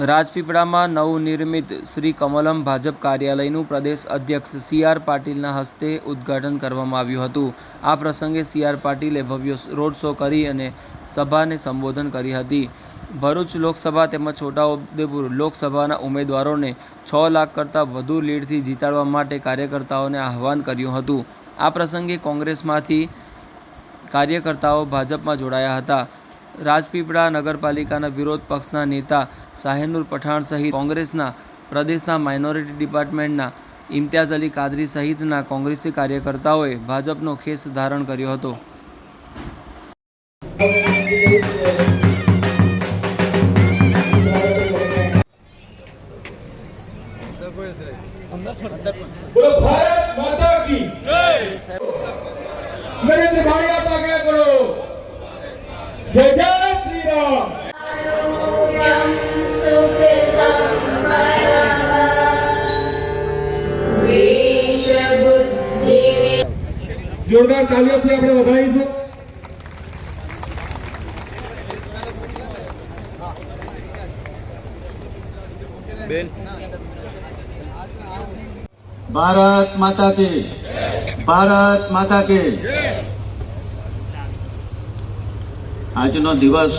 રાજપીપળામાં નવનિર્મિત શ્રી કમલમ ભાજપ કાર્યાલયનું પ્રદેશ અધ્યક્ષ સી આર પાટીલના હસ્તે ઉદ્ઘાટન કરવામાં આવ્યું હતું. આ પ્રસંગે સી આર પાટીલે ભવ્ય રોડ શો કરી અને સભાને સંબોધન કરી હતી. ભરૂચ લોકસભા તેમજ છોટાઉદેપુર લોકસભાના ઉમેદવારોને છ લાખ કરતાં વધુ લીડથી જીતાડવા માટે કાર્યકર્તાઓને આહવાન કર્યું હતું. આ પ્રસંગે કોંગ્રેસમાંથી કાર્યકર્તાઓ ભાજપમાં જોડાયા હતા. રાજપીપળા નગરપાલિકાના વિરોધ પક્ષના નેતા સાહેનુર પઠાણ સહિત કોંગ્રેસના પ્રદેશના માઇનોરિટી ડિપાર્ટમેન્ટના ઇમ્તિયાઝ અલી કાદરી સહિતના કોંગ્રેસી કાર્યકર્તાઓએ ભાજપનો ખેસ ધારણ કર્યો હતો. ભારત માતા કી જય! નરેન્દ્ર ભાઈ આપ આગે बढ़ो જય જય શ્રી રામ. જોરદાર તાલીઓથી આપણે વધારીશું ભારત માતા કે. ભારત માતા કે. આજનો દિવસ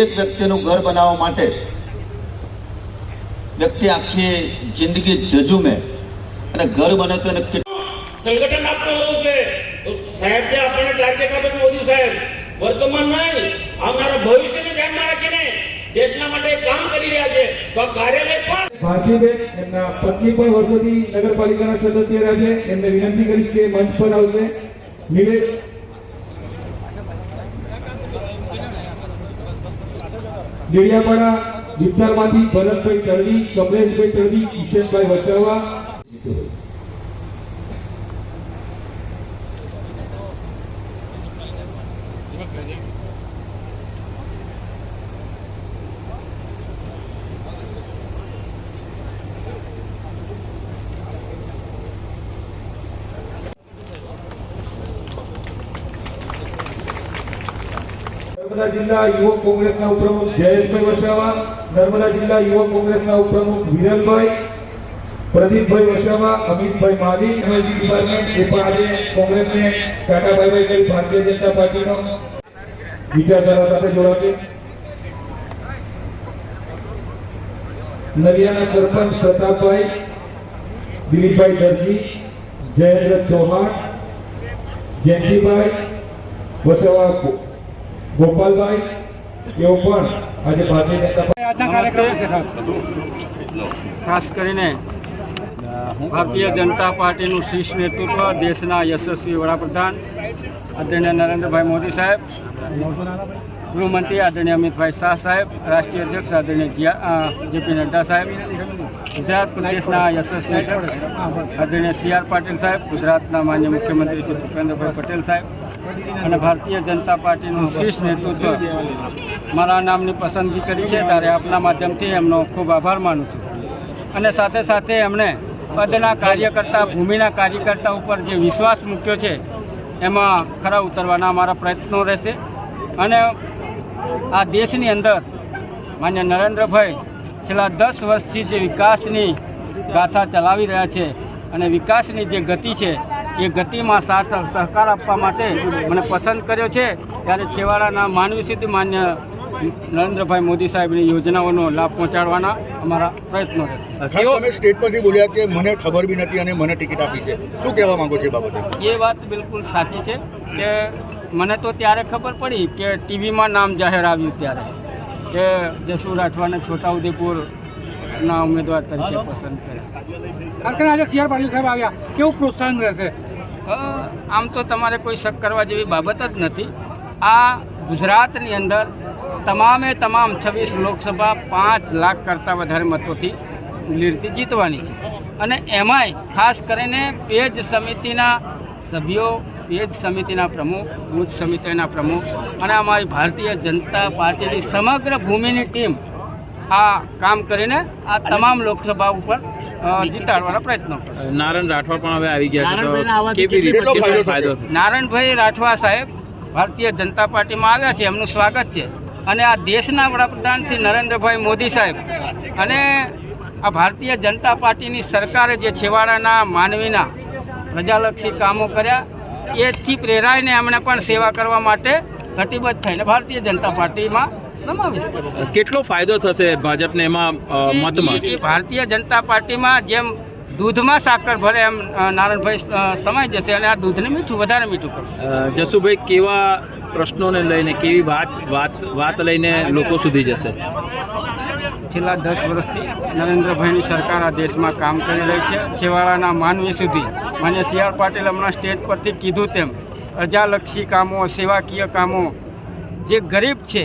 એક વ્યક્તિનું ઘર બનાવવા માટે વ્યક્તિ આખી જિંદગી જજુમે અને ઘર બને તો એને સંગઠન આપણું હતું કે સાહેબ જે આપણને ટાર્ગેટ આપે મોદી સાહેબ વર્તમાન નહીં આવનારા ભવિષ્યને ધ્યાનમાં રાખીને દેશના માટે કામ કરી રહ્યા છે. તો આ કાર્યાલય પણ ભારતીબેન એમના પત્ની પણ વર્ષોથી નગરપાલિકાના સદસ્ય રહ્યા છે. એમને વિનંતી કરીશ કે મંચ પર આવશે. નિલેશ ડેડિયાપાડા વિસ્તારમાંથી ભરતભાઈ તરવી કમલેશભાઈ તરવી કિશનભાઈ વસાવા. નર્મદા જિલ્લા યુવક કોંગ્રેસના ઉપપ્રમુખ જયેશભાઈ વસાવા, નર્મદા જિલ્લા યુવક કોંગ્રેસના ઉપપ્રમુખ વિરલભાઈ, પ્રદીપભાઈ વસાવા, અમિતભાઈ માલી ડિપાર્ટમેન્ટ, એ પણ આજે કોંગ્રેસને બાય કરી ભારતીય જનતા પાર્ટીનો વિચારધારા સાથે જોડાશે. નલિયાના સરપંચ પ્રતાપભાઈ, દિલીપભાઈ દરજી, જયેન્દ્ર ચૌહાણ, જયંતિભાઈ વસાવા ગોપાલભાઈ તેઓ પણ આજે ભારતીય જનતા પાર્ટી ખાસ. કરીને ભારતીય જનતા પાર્ટીનું શીર્ષ નેતૃત્વ દેશના યશસ્વી વડાપ્રધાન આદરણીય નરેન્દ્રભાઈ મોદી સાહેબ ગૃહમંત્રી આદરણીય અમિતભાઈ શાહ સાહેબ રાષ્ટ્રીય અધ્યક્ષ આદરણીય જેપી નડ્ડા સાહેબ. ગુજરાત પ્રદેશના યશસ્વી આદરણીય સી આર પાટીલ સાહેબ, ગુજરાતના માન્ય મુખ્યમંત્રી શ્રી ભૂપેન્દ્રભાઈ પટેલ સાહેબ અને ભારતીય જનતા પાર્ટીનું શીર્ષ નેતૃત્વ મારા નામની પસંદગી કરી છે, ત્યારે આપના માધ્યમથી એમનો ખૂબ આભાર માનું છું. અને સાથે સાથે એમણે પદના કાર્યકર્તા, ભૂમિના કાર્યકર્તા ઉપર જે વિશ્વાસ મૂક્યો છે, એમાં ખરા ઉતરવાના અમારા પ્રયત્નો રહેશે. અને આ દેશની અંદર માન્ય નરેન્દ્રભાઈ છેલ્લા દસ વર્ષથી જે વિકાસની ગાથા ચલાવી રહ્યા છે અને વિકાસની જે ગતિ છે એ ગતિમાં સાથ સહકાર આપવા માટે મને પસંદ કર્યો છે. ત્યારે છેવાડાના માનવી સિદ્ધ માન્ય નરેન્દ્રભાઈ મોદી સાહેબની યોજનાઓનો લાભ પહોંચાડવાના અમારા પ્રયત્નો રહેશે. તમે સ્ટેટ પરથી બોલ્યા કે મને ખબર બી નથી અને મને ટિકિટ આપી છે. શું કહેવા માંગો છો એ બાબતે? એ વાત બિલકુલ સાચી છે કે મને તો ત્યારે ખબર પડી કે ટીવીમાં નામ જાહેર આવ્યું ત્યારે. કે જસુ રાઠવાને છોટાઉદેપુરના ઉમેદવાર તરીકે પસંદ કર્યા. ખાસ આજે સી આર પાટીલ સાહેબ આવ્યા. કેવું પ્રોત્સાહન રહેશે? આમ તો તમારે કોઈ શક કરવા જેવી બાબત જ નથી. આ ગુજરાતની અંદર તમામે તમામ છવ્વીસ લોકસભા પાંચ લાખ કરતાં વધારે મતોથી લીડથી જીતવાની છે. અને એમાંય ખાસ કરીને પેજ સમિતિના સભ્યો પેજ સમિતિના પ્રમુખ બુથ સમિતિના પ્રમુખ અને અમારી ભારતીય જનતા પાર્ટીની સમગ્ર ભૂમિની ટીમ આ કામ કરીને આ તમામ લોકસભા ઉપર જીતાડવાનો પ્રયત્નો નારાયણ રાઠવા પણ હવે આવી ગયા કેવી રીતે ફાયદો નારાયણભાઈ રાઠવા સાહેબ ભારતીય જનતા પાર્ટીમાં આવ્યા છે એમનું સ્વાગત છે. અને આ દેશના વડાપ્રધાન શ્રી નરેન્દ્રભાઈ મોદી સાહેબ અને આ ભારતીય જનતા પાર્ટીની સરકારે જે છેવાડાના માનવીના પ્રજાલક્ષી કામો કર્યા એથી પ્રેરાઈને એમણે પણ સેવા કરવા માટે કટિબદ્ધ થઈને ભારતીય જનતા પાર્ટીમાં સમાવેશ કર્યો કેટલો ફાયદો થશે ભાજપને એમાં મતમાં? ભારતીય જનતા પાર્ટીમાં જેમ દૂધમાં સાકર ભરે એમ નારણભાઈ સમાઈ જશે અને આ દૂધને મીઠું વધારે મીઠું કરશે. જસુભાઈ કેવા પ્રશ્નોને લઈને કેવી વાત વાત વાત લઈને લોકો સુધી જશે? છેલ્લા દસ વર્ષથી નરેન્દ્રભાઈની સરકાર આ દેશમાં કામ કરી રહી છે. છેવાડાના માનવી સુધી મને સી આર પાટીલ હમણાં સ્ટેજ પરથી કીધું તેમ પ્રજાલક્ષી કામો, સેવાકીય કામો, જે ગરીબ છે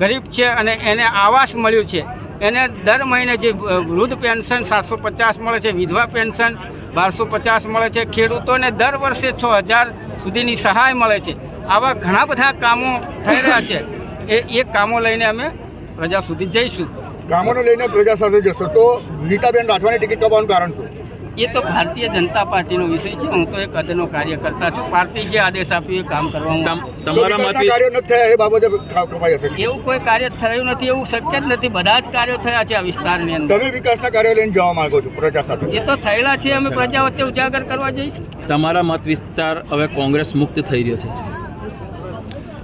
ગરીબ છે અને એને આવાસ મળ્યું છે, એને દર મહિને જે વૃદ્ધ પેન્શન સાતસો પચાસ મળે છે, વિધવા પેન્શન બારસો પચાસ મળે છે, ખેડૂતોને દર વર્ષે છ હજાર સુધીની સહાય મળે છે. આવા ઘણા બધા કામો થઈ રહ્યા છે. એ એ કામો લઈને અમે પ્રજા સુધી જઈશું. ગામોને લઈને પ્રજા સાથે જશો. તો ગીતાબેન રાઠવાની ટિકિટ કપાવવાનું કારણ શું? એ તો ભારતીય જનતા પાર્ટીનો વિષય છે. હું તો એક અદનો કાર્યકર્તા છું. પાર્ટી જે આદેશ આપ્યો એ કામ કરવા હું તમ- તો તમારા મત કાર્યો નથી થયા એ બાબતે કપાઈ હશે. એવું કોઈ કાર્ય થયું નથી એવું શક્ય જ નથી. બધા જ કાર્યો થયા છે આ વિસ્તારની અંદર. તમે વિકાસના કાર્યો લઈને જવા માંગો છો પ્રજા સાથે? એ તો થયેલા છે. અમે પ્રજા વચ્ચે ઉજાગર કરવા જઈશું. તમારા મત વિસ્તાર હવે કોંગ્રેસ મુક્ત થઈ રહ્યો છે.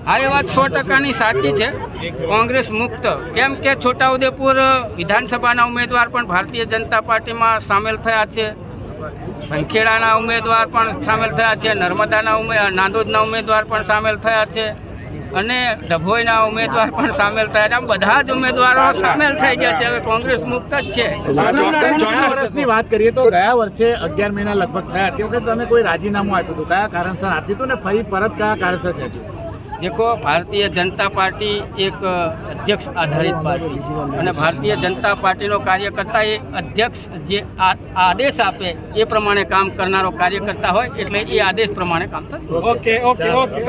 હા એ વાત સો ટકાની સાચી છે. કોંગ્રેસ મુક્ત. કેમ કે છોટાઉદેપુર વિધાનસભાના ઉમેદવાર પણ ભારતીય જનતા પાર્ટીમાં સામેલ થયા છે. સંખેડાના ઉમેદવાર પણ સામેલ થયા છે. નર્મદાના ઉમે, નાંદોદના ઉમેદવાર પણ સામેલ થયા છે. અને ડભોઈના ઉમેદવાર પણ સામેલ થયા છે. આમ બધા જ ઉમેદવારો સામેલ થઈ ગયા છે. હવે કોંગ્રેસ મુક્ત જ છે. વર્ષની વાત કરીએ તો ગયા વર્ષે અગિયાર મહિના લગભગ થયા. તે વખતે તમે કોઈ રાજીનામું આપ્યું હતું? કયા કારણસર આપ્યું હતું? ને ફરી પરત કયા કારણસર ખેંચ્યું દેખો, ભારતીય જનતા પાર્ટી એક અધ્યક્ષ આધારિત પાર્ટી છે. અને ભારતીય જનતા પાર્ટીનો કાર્યકર્તા એ અધ્યક્ષ જે આદેશ આપે એ પ્રમાણે કામ કરનારો કાર્યકર્તા હોય, એટલે એ આદેશ પ્રમાણે કામ થતું ઓકે ઓકે ઓકે